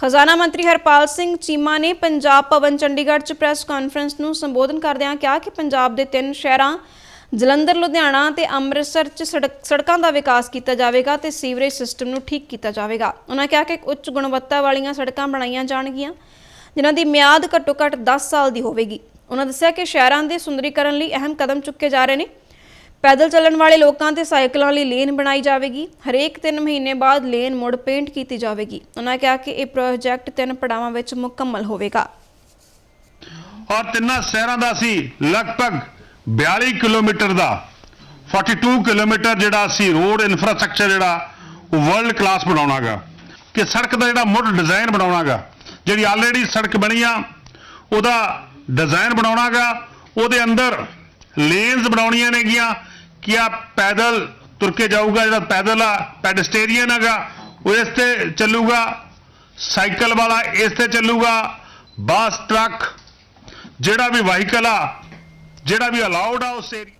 ਖਜ਼ਾਨਾ ਮੰਤਰੀ ਹਰਪਾਲ ਸਿੰਘ ਚੀਮਾ ਨੇ ਪੰਜਾਬ ਭਵਨ ਚੰਡੀਗੜ੍ਹ 'ਚ ਪ੍ਰੈਸ ਕਾਨਫਰੰਸ ਨੂੰ ਸੰਬੋਧਨ ਕਰਦਿਆਂ ਕਿਹਾ ਕਿ ਪੰਜਾਬ ਦੇ ਤਿੰਨ ਸ਼ਹਿਰਾਂ, ਜਲੰਧਰ, ਲੁਧਿਆਣਾ ਤੇ ਅੰਮ੍ਰਿਤਸਰ 'ਚ ਸੜਕ- ਸੜਕਾਂ ਦਾ ਵਿਕਾਸ ਕੀਤਾ ਜਾਵੇਗਾ ਤੇ ਸੀਵਰੇਜ ਸਿਸਟਮ ਨੂੰ ਠੀਕ ਕੀਤਾ ਜਾਵੇਗਾ। ਉਹਨਾਂ ਕਿਹਾ ਕਿ ਉੱਚ ਗੁਣਵੱਤਾ ਵਾਲੀਆਂ ਸੜਕਾਂ ਬਣਾਈਆਂ ਜਾਣਗੀਆਂ, ਜਿਨ੍ਹਾਂ ਦੀ ਮਿਆਦ ਘੱਟੋ-ਘੱਟ 10 ਸਾਲ ਦੀ ਹੋਵੇਗੀ। ਉਹਨਾਂ ਦੱਸਿਆ ਕਿ ਸ਼ਹਿਰਾਂ ਦੇ ਸੁੰਦਰੀਕਰਨ ਲਈ ਅਹਿਮ ਕਦਮ ਚੁੱਕੇ ਜਾ ਰਹੇ ਨੇ। ਪੈਦਲ ਚੱਲਣ ਵਾਲੇ ਲੋਕਾਂ ਤੇ ਸਾਈਕਲਾਂ ਲਈ ਲੇਨ ਬਣਾਈ ਜਾਵੇਗੀ। ਹਰੇਕ 3 ਮਹੀਨੇ ਬਾਅਦ ਲੇਨ ਮੁੜ ਪੇਂਟ ਕੀਤੀ ਜਾਵੇਗੀ। ਉਹਨਾਂ ਕਿਹਾ ਕਿ ਇਹ ਪ੍ਰੋਜੈਕਟ ਤਿੰਨ ਪੜਾਵਾਂ ਵਿੱਚ ਮੁਕੰਮਲ ਹੋਵੇਗਾ। ਔਰ ਤਿੰਨਾਂ ਸ਼ਹਿਰਾਂ ਦਾ ਅਸੀਂ ਲਗਭਗ 42 ਕਿਲੋਮੀਟਰ ਦਾ। 42 ਕਿਲੋਮੀਟਰ ਜਿਹੜਾ ਅਸੀਂ ਰੋਡ ਇਨਫਰਾਸਟ੍ਰਕਚਰ ਜਿਹੜਾ, ਉਹ ਵਰਲਡ ਕਲਾਸ ਬਣਾਉਣਾਗਾ। ਕਿ ਸੜਕ ਦਾ ਜਿਹੜਾ ਮੁੱਢ ਡਿਜ਼ਾਈਨ ਬਣਾਉਣਾਗਾ, ਜਿਹੜੀ ਆਲਰੇਡੀ ਸੜਕ ਬਣੀ ਆ, ਉਹਦਾ ਡਿਜ਼ਾਈਨ ਬਣਾਉਣਾਗਾ, ਉਹਦੇ ਅੰਦਰ ਲੇਨਸ ਬਣਾਉਣੀਆਂ ਨੇਗੀਆਂ, ਕਿ ਆ ਪੈਦਲ ਤੁਰ ਕੇ ਜਾਊਗਾ, ਜਿਹੜਾ ਪੈਦਲ ਆ ਪੈਡਸਟੇਰੀਅਨ ਹੈਗਾ, ਉਹ ਇਸ ਤੇ ਚੱਲੂਗਾ, ਸਾਈਕਲ ਵਾਲਾ ਇਸ ਤੇ ਚੱਲੂਗਾ, ਬੱਸ, ਟਰੱਕ, ਜਿਹੜਾ ਵੀ ਵਾਹੀਕਲ ਆ, ਜਿਹੜਾ ਵੀ ਅਲਾਉਡ ਆ ਉਸ ਏਰੀਆ